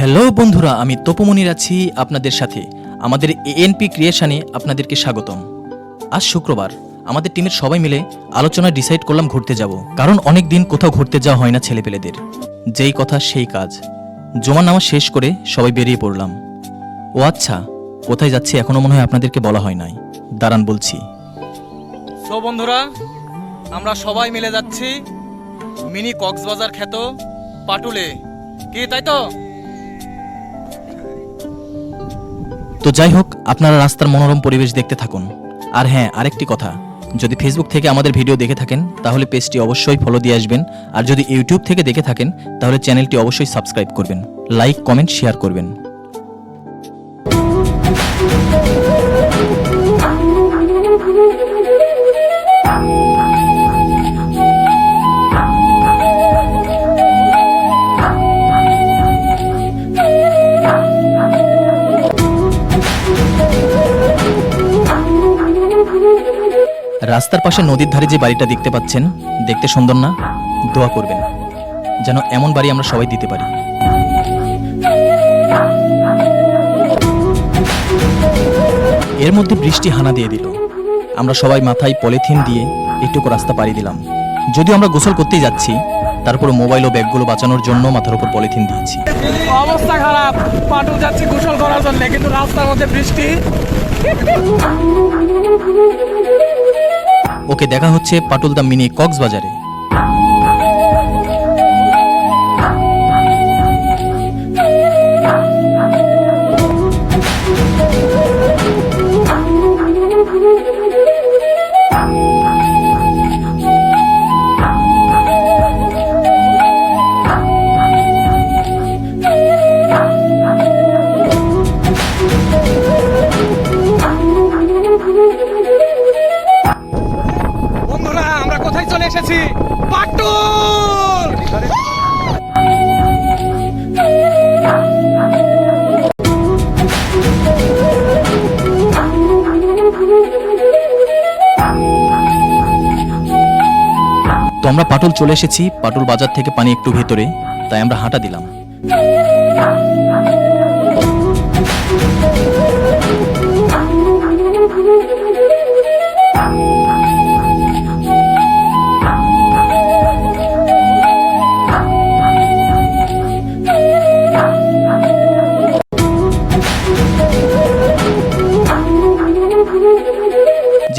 Hello বন্ধুরা, আমি তপমনির আছি আপনাদের সাথে। আমাদের এএনপি ক্রিয়েশনে আপনাদেরকে স্বাগতম। আজ শুক্রবার, আমাদের টিমের সবাই মিলে আলোচনায় ডিসাইড করলাম ঘুরতে যাব। কারণ অনেক দিন কোথাও ঘুরতে যাওয়া হয় না ছেলেপেলেদের। যেই কথা, সেই কাজ। জমা নামা শেষ করে সবাই বেরিয়ে পড়লাম। ও আচ্ছা কোথায় যাচ্ছি এখনও মনে হয় আপনাদেরকে বলা হয় নাই। দাঁড়ান বলছি। সো বন্ধুরা, আমরা সবাই মিলে যাচ্ছি মিনি কক্সবাজার খ্যাত পাটুলে। কি, তাই তো? তো যাই হোক, আপনারা রাস্তার মনোরম পরিবেশ দেখতে থাকুন। আর হ্যাঁ আরেকটি কথা, যদি ফেসবুক থেকে আমাদের ভিডিও দেখে থাকেন, তাহলে পেজটি অবশ্যই ফলো দিয়ে আসবেন। আর যদি ইউটিউব থেকে দেখে থাকেন, তাহলে চ্যানেলটি অবশ্যই সাবস্ক্রাইব করবেন। লাইক কমেন্ট শেয়ার করবেন। রাস্তার পাশে নদীর ধারে যে বাড়িটা দেখতে পাচ্ছেন, দেখতে সুন্দর না? দোয়া করবেন, যেন এমন বাড়ি আমরা সবাই দিতে পারি। এর মধ্যে বৃষ্টি হানা দিয়ে দিল। আমরা সবাই মাথায় পলিথিন দিয়ে একটুকু রাস্তা পাড়ি দিলাম। যদিও আমরা গোসল করতেই যাচ্ছি তারপরে মোবাইল ও ব্যাগগুলো বাঁচানোর জন্য মাথার উপর পলিথিন দিয়েছি। অবস্থা খারাপ। পাটুল যাচ্ছি গোসল করার জন্য, কিন্তু রাস্তার মধ্যে বৃষ্টি। ওকে দেখা হচ্ছে পাটুলদা মিনি কক্সবাজারে। পাটুল তো আমরা পাটুল চলে এসেছি, পাটুল বাজার থেকে পানি একটু ভেতরে, তাই আমরা হাঁটা দিলাম।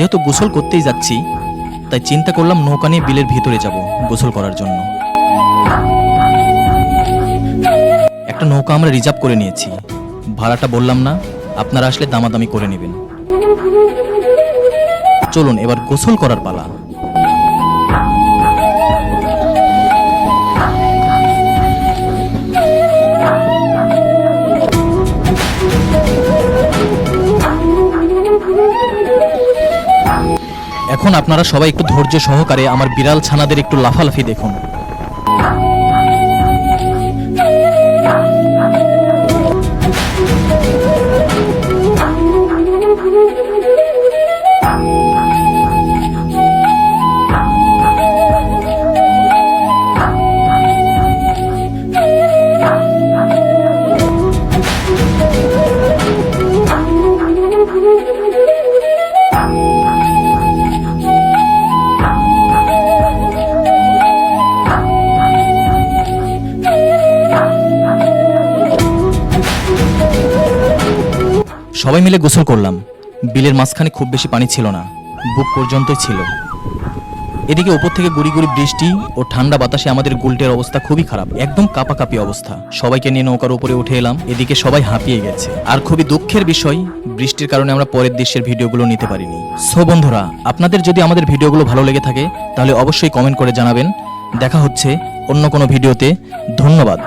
যেহেতু গোসল করতেই যাচ্ছি, তাই চিন্তা করলাম নৌকা নিয়ে বিলের ভিতরে যাব গোসল করার জন্য। একটা নৌকা আমরা রিজার্ভ করে নিয়েছি। ভাড়াটা বললাম না, আপনারা আসলে দামাদামি করে নেবেন। চলুন, এবার গোসল করার পালা। এখন আপনারা সবাই একটু ধৈর্য সহকারে আমার বিড়াল ছানাদের একটু লাফালাফি দেখুন। সবাই মিলে গোসল করলাম। বিলের মাঝখানে খুব বেশি পানি ছিল না, বুক পর্যন্তই ছিল। এদিকে উপর থেকে গুড়ি গুড়ি বৃষ্টি ও ঠান্ডা বাতাসে আমাদের গুলটের অবস্থা খুবই খারাপ, একদম কাপাকাপি অবস্থা। সবাইকে নিয়ে নৌকার উপরে উঠে এলাম, এদিকে সবাই হাঁপিয়ে গেছে। আর খুবই দুঃখের বিষয়, বৃষ্টির কারণে আমরা পরের দৃশ্যের ভিডিওগুলো নিতে পারিনি। সো বন্ধুরা, আপনাদের যদি আমাদের ভিডিওগুলো ভালো লেগে থাকে, তাহলে অবশ্যই কমেন্ট করে জানাবেন। দেখা হচ্ছে অন্য কোনো ভিডিওতে। ধন্যবাদ।